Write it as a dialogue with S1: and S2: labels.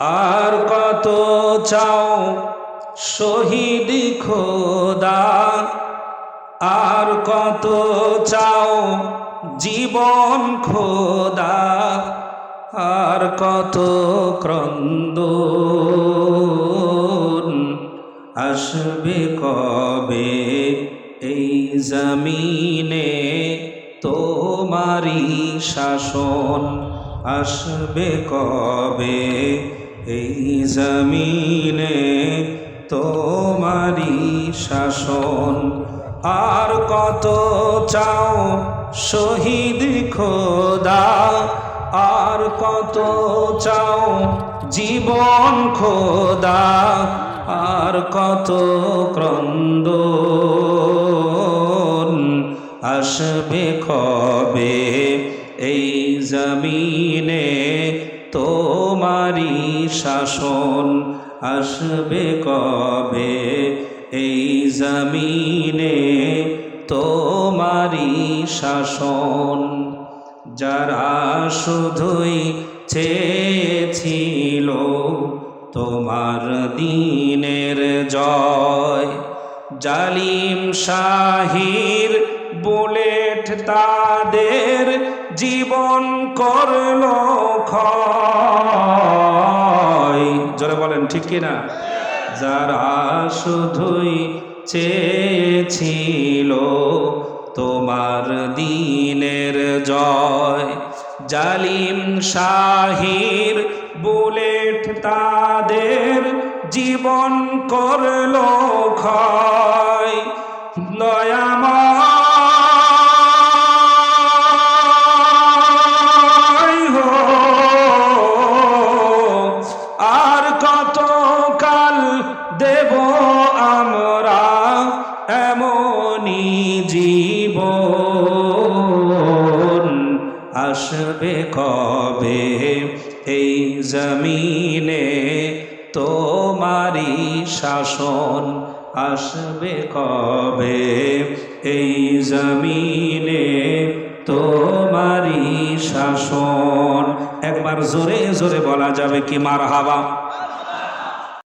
S1: আর কত চাও শহীদ খোদা আর কত চাও জীবন খোদা আর কত ক্রন্দ আসবে কবে এই জমিনে? তোমারি শাসন আসবে কবে এই জমিনে তোমারি শাসন। আর কত চাও শহীদ খোদা? আর কত চাও জীবন খোদা? আর কত ক্রন্দ আসবে কবে? এই জমিনে তোমারি শাসন আসবে কবে? এই জমিনে তোমারি শাসন। যারা শুধুই চেয়েছিল তোমার দিনের জয় জালিম শাহির বুলেট তাদের জীবন করল জোরে বলেন, ঠিক কিনা যারা শুধুই চেয়েছিল তোমার দিনের জয়, জালিম শাহির বুলেট তাদের জীবন করল ক্ষয়। এমনই জীবন আসবে কবে? এই জমিনে তোমারি শাসন আসবে কবে? এই জমিনে তোমারি শাসন। একবার জোরে জোরে বলা যাবে কি মার হাবা